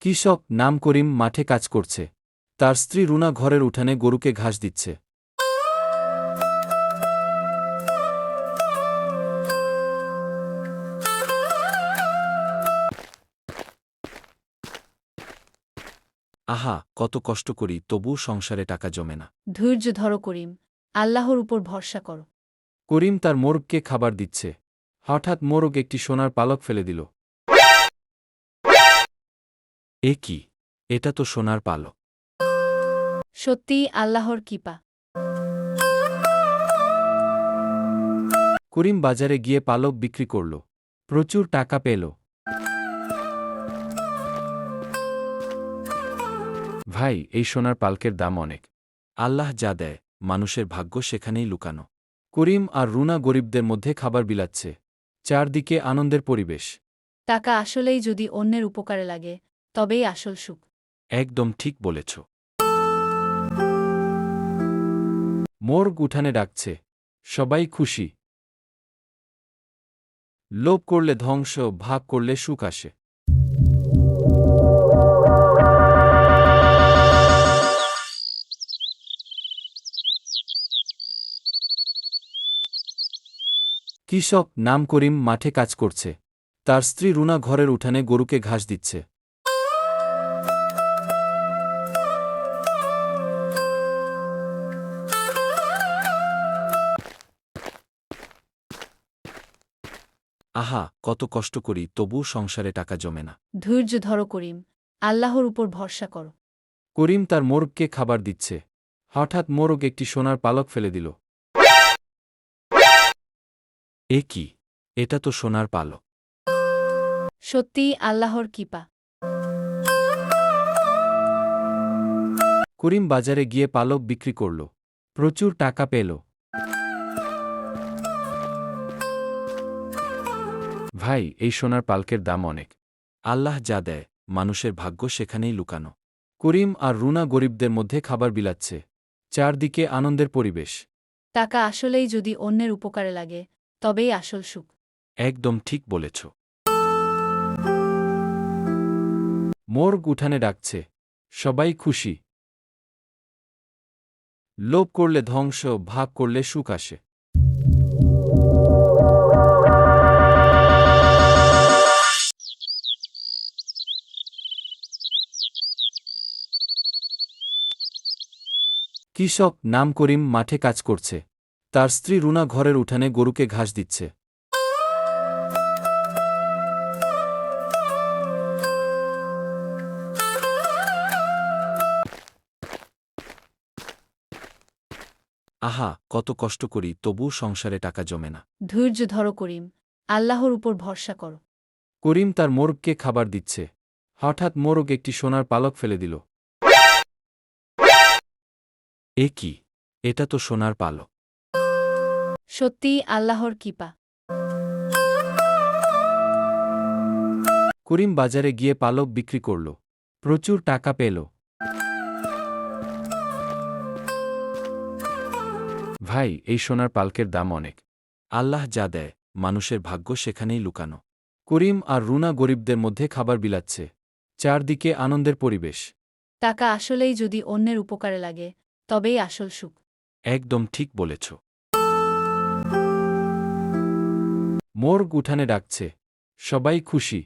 কৃষক নাম করিম মাঠে কাজ করছে। তার স্ত্রী রুনা ঘরের উঠানে গরুকে ঘাস দিচ্ছে। আহা কত কষ্ট করি তবু সংসারে টাকা জমে না। ধৈর্য ধরো করিম আল্লাহর উপর ভরসা করো। করিম তার মোরগকে খাবার দিচ্ছে। হঠাৎ মোরগ একটি সোনার পালক ফেলে দিল। এ কি? এটা তো সোনার পালক। সত্যিই আল্লাহর কিপা। করিম বাজারে গিয়ে পালক বিক্রি করল। প্রচুর টাকা পেল। ভাই এই সোনার পালকের দাম অনেক। আল্লাহ যা দেয় মানুষের ভাগ্য সেখানেই লুকানো। করিম আর রুনা গরিবদের মধ্যে খাবার বিলাচ্ছে। চারদিকে আনন্দের পরিবেশ। টাকা আসলেই যদি অন্যের উপকারে লাগে তবেই আসল সুখ। একদম ঠিক বলেছ। মোরগ উঠানে ডাকছে, সবাই খুশি। লোভ করলে ধ্বংস, ভাগ করলে সুখ আসে। কৃষক নাম করিম মাঠে কাজ করছে। তার স্ত্রী রুনা ঘরের উঠানে গরুকে ঘাস দিচ্ছে। আহা কত কষ্ট করি তবু সংসারে টাকা জমে না। ধৈর্য ধরো করিম আল্লাহর উপর ভরসা করো। করিম তার মোরগকে খাবার দিচ্ছে। হঠাৎ মোরগ একটি সোনার পালক ফেলে দিল। এ কি? এটা তো সোনার পালক। সত্যিই আল্লাহর কিপা। করিম বাজারে গিয়ে পালক বিক্রি করল। প্রচুর টাকা পেল। ভাই এই সোনার পালকের দাম অনেক। আল্লাহ যা দেয় মানুষের ভাগ্য সেখানেই লুকানো। করিম আর রুনা গরিবদের মধ্যে খাবার বিলাচ্ছে। চারদিকে আনন্দের পরিবেশ। টাকা আসলেই যদি অন্যের উপকারে লাগে তবেই আসল সুখ। একদম ঠিক বলেছ। মোরগ উঠানে ডাকছে। সবাই খুশি। লোভ করলে ধ্বংস ভাগ করলে সুখ আসে। কৃষক নাম করিম মাঠে কাজ করছে। তার স্ত্রী রুনা ঘরের উঠানে গরুকে ঘাস দিচ্ছে। আহা কত কষ্ট করি তবু সংসারে টাকা জমে না। ধৈর্য ধরো করিম আল্লাহর উপর ভরসা করো। করিম তার মোরগকে খাবার দিচ্ছে। হঠাৎ মোরগ একটি সোনার পালক ফেলে দিল। এ কি? এটা তো সোনার পালক। সত্যিই আল্লাহর কিপা। করিম বাজারে গিয়ে পালক বিক্রি করল। প্রচুর টাকা পেল। ভাই এই সোনার পালকের দাম অনেক। আল্লাহ যা দেয় মানুষের ভাগ্য সেখানেই লুকানো। করিম আর রুনা গরিবদের মধ্যে খাবার বিলাচ্ছে। চারদিকে আনন্দের পরিবেশ। টাকা আসলেই যদি অন্যের উপকারে লাগে তবেই আসল সুখ। একদম ঠিক বলেছ। মোর্গ উঠানে ডাকছে, সবাই খুশি।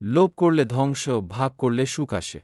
লোভ করলে ধ্বংস, ভাগ করলে সুখ আসে।